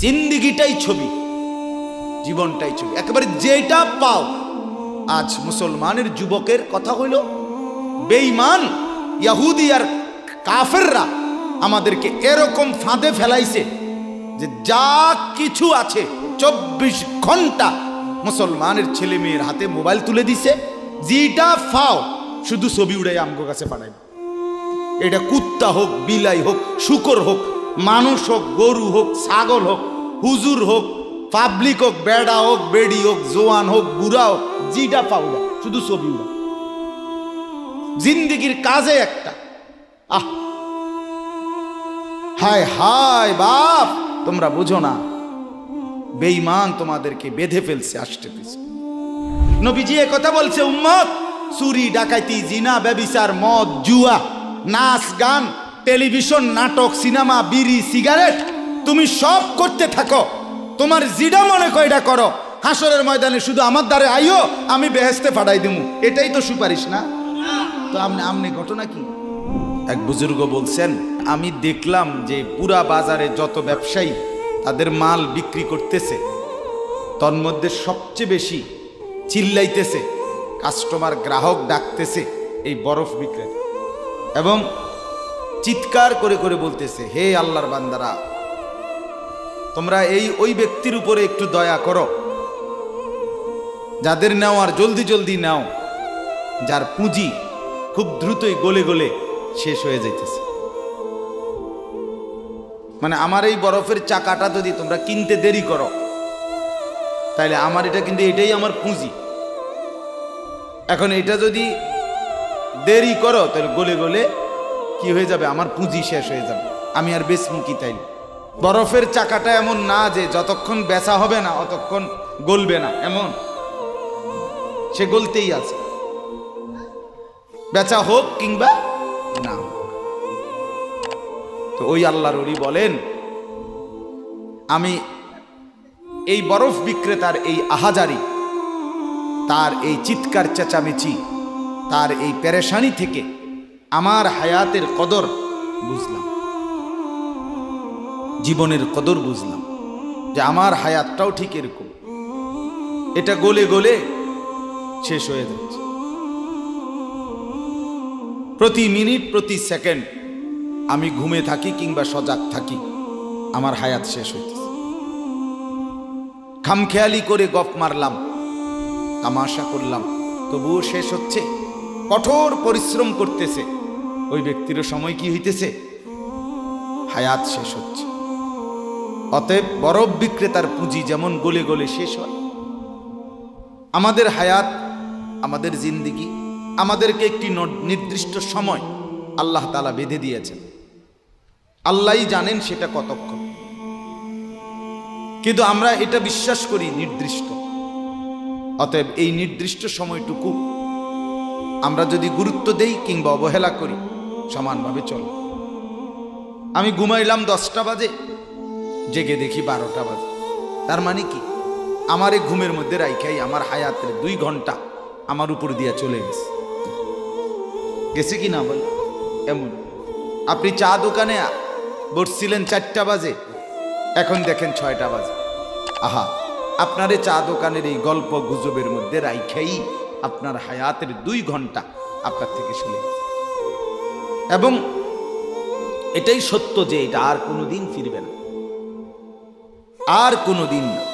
জিন্দিগিটাই ছবি, জীবনটাই ছবি। একেবারে যেটা পাও। আজ মুসলমানের যুবকের কথা হইল, বেঈমান, ইয়াহুদি আর কাফেররা আমাদেরকে এরকম ফাঁদে ফেলাইছে যে যা কিছু আছে, চব্বিশ ঘণ্টা মুসলমানের ছেলে মেয়ের হাতে মোবাইল তুলে দিছে, যেটা ফাও শুধু ছবি উড়াই আমগো কাছে পাঠাইবে। এটা কুত্তা হোক, বিলাই হোক, শুকর হোক, মানুষ হোক, গরু হোক, ছাগল হোক হুজুর হোক পাবলিক হোক, বেড়া হোক, বেড়ি হোক, জোয়ান হোক, বুড়া হোক জিটা পাউডা শুধু ছবি উড়া জিন্দিগির কাজে একটা। আহ। হায় হায়, বাপ, তোমরা বুঝো না। বেঈমান তোমাদেরকে বেঁধে ফেলছে, আসতে পিছে নবীজি এ কথা বলছে, উম্মত, চুরি ডাকাইতি জিনা, ব্যবিচার, মদ, জুয়া, নাচ, গান, টেলিভিশন, নাটক, সিনেমা, বিড়ি, সিগারেট তুমি সব করতে থাকো। তোমার জিডা মনে কয়টা করো? হাসরের ময়দানে শুধু আমার দ্বারে আইও, আমি বেহেস্তে ফাটাই দিমু। এটাই তো সুপারিশ, না? তো আমনে আমনে ঘটনা কি? এক বুজুর্গ বলছেন, আমি দেখলাম যে পুরা বাজারে যত ব্যবসায়ী, তাদের মাল বিক্রি করতেছে। তন্মধ্যে সবচেয়ে বেশি চিল্লাইতেছে, কাস্টমার গ্রাহক ডাকতেছে এই বরফ বিক্রেতা। এবং চিৎকার করে করে বলতেছে, হে আল্লাহর বান্দারা তোমরা এই ওই ব্যক্তির উপরে একটু দয়া করো। যাদের নাও আর জলদি জলদি নাও, যার পুঁজি খুব দ্রুতই গলে গলে শেষ হয়ে যাইতেছে। মানে আমার এই বরফের চাকাটা যদি তোমরা কিনতে দেরি করো, তাইলে আমার এটা কিন্তু এটাই আমার পুঁজি। এখন এটা যদি দেরি করো, তাহলে গলে গলে কি হয়ে যাবে? আমার পুঁজি শেষ হয়ে যাবে। আমি আর বেচমুখী তাই বরফের চাকাটা এমন না যে যতক্ষণ বেচা হবে না, অতক্ষণ গলবে না। এমন। সে গলতেই আছে। বেচা হোক কিংবা না। তো ওই আল্লাহর ওলি বলেন, আমি এই বরফ বিক্রেতার এই আহাজারি, তার এই চিৎকার চেঁচামেচি, তার এই পেরেশানি থেকে আমার হায়াতের কদর বুঝলাম। জীবনের কদর বুঝলাম যে আমার হায়াতটাও ঠিক এরকম। এটা গলে গলে শেষ হয়ে যাচ্ছে। প্রতি মিনিট, প্রতি সেকেন্ড আমি ঘুমে থাকি কিংবা সজাগ থাকি, আমার হায়াত শেষ হইতেছে। খামখেয়ালি করে গপ মারলাম, তামাশা করলাম, তবুও শেষ হচ্ছে। কঠোর পরিশ্রম করতেছে, ওই ব্যক্তিরও সময় কি হইতেছে? হায়াত শেষ হচ্ছে। অতএব বরফ বিক্রেতার পুঁজি যেমন গলে গলে শেষ হয়। আমাদের হায়াত, আমাদের জিন্দিগি, আমাদেরকে একটি নির্দিষ্ট সময় আল্লাহ তালা বেঁধে দিয়েছেন। আল্লাহই জানেন সেটা কতক্ষণ। কিন্তু আমরা এটা বিশ্বাস করি নির্দিষ্ট। অতএব এই নির্দিষ্ট সময়টুকু আমরা যদি গুরুত্ব দেই কিংবা অবহেলা করি, সমানভাবে চল। আমি ঘুমাইলাম দশটা বাজে জেগে দেখি বারোটা বাজে। তার মানে কি? আমার এই ঘুমের মধ্যে রাইখাই আমার হায়াতের দুই ঘণ্টা আমার উপর দিয়া চলে গেছে। গেছে কি না বল? এমন। আপনি চা দোকানে বসছিলেন চারটা বাজে, এখন দেখেন ছয়টা বাজে। আহা, আপনার চা দোকানের এই গল্প গুজবের মধ্যে রাইখাই আপনার হায়াতের দুই ঘণ্টা আপনার থেকে গেছে। এবং এটাই সত্য যে এটা আর কোনো দিন ফিরবে না। আর কোনো দিন না।